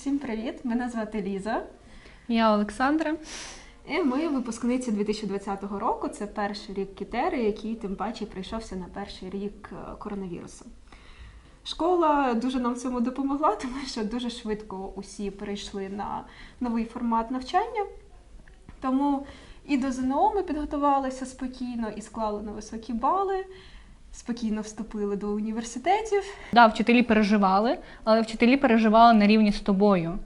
Всім привіт! Мене звати Ліза. Я Олександра. І ми випускниці 2020 року. Це перший рік Кітери, який тим паче прийшовся на перший рік е, коронавірусу. Школа дуже нам в цьому допомогла, тому що дуже швидко усі перейшли на новий формат навчання. Тому і до ЗНО ми підготувалися спокійно і склали на високі бали, спокійно вступили до університетів. Да, вчителі переживали, але вчителі переживали на рівні з тобою.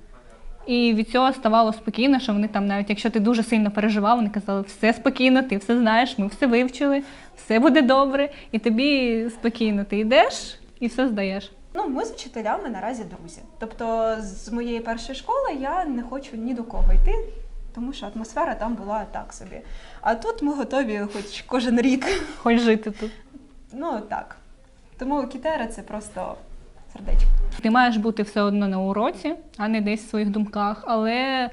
І від цього ставало спокійно, що вони там, навіть якщо ти дуже сильно переживав, вони казали, все спокійно, ти все знаєш, ми все вивчили, все буде добре, і тобі спокійно ти йдеш і все здаєш. Ну, ми з вчителями наразі друзі. Тобто, з моєї першої школи я не хочу ні до кого йти, тому що атмосфера там була так собі. А тут ми готові хоч кожен рік. Хоч жити тут. Ну так. Тому кітера це просто сердечко. Ти маєш бути все одно на уроці, а не десь в своїх думках. Але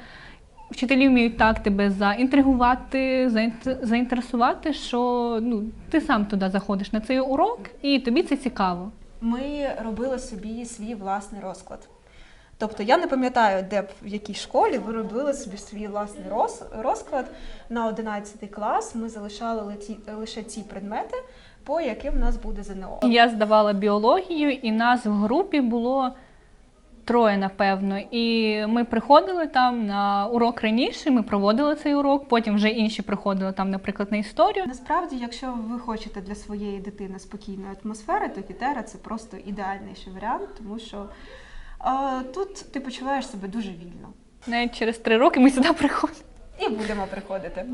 вчителі вміють так тебе заінтригувати, заінт- заінтересувати, що ну, ти сам туди заходиш на цей урок, і тобі це цікаво. Ми робили собі свій власний розклад. Тобто я не пам'ятаю, де б в якій школі ви робили собі свій власний роз- розклад. На 11 клас ми залишали лише ті предмети, по яким в нас буде ЗНО. Я здавала біологію, і нас в групі було троє, напевно. І ми приходили там на урок раніше, ми проводили цей урок, потім вже інші приходили там, наприклад, на історію. Насправді, якщо ви хочете для своєї дитини спокійної атмосфери, то кітера це просто ідеальніший варіант, тому що тут ти почуваєш себе дуже вільно. Навіть через три роки ми сюди приходимо. І будемо приходити.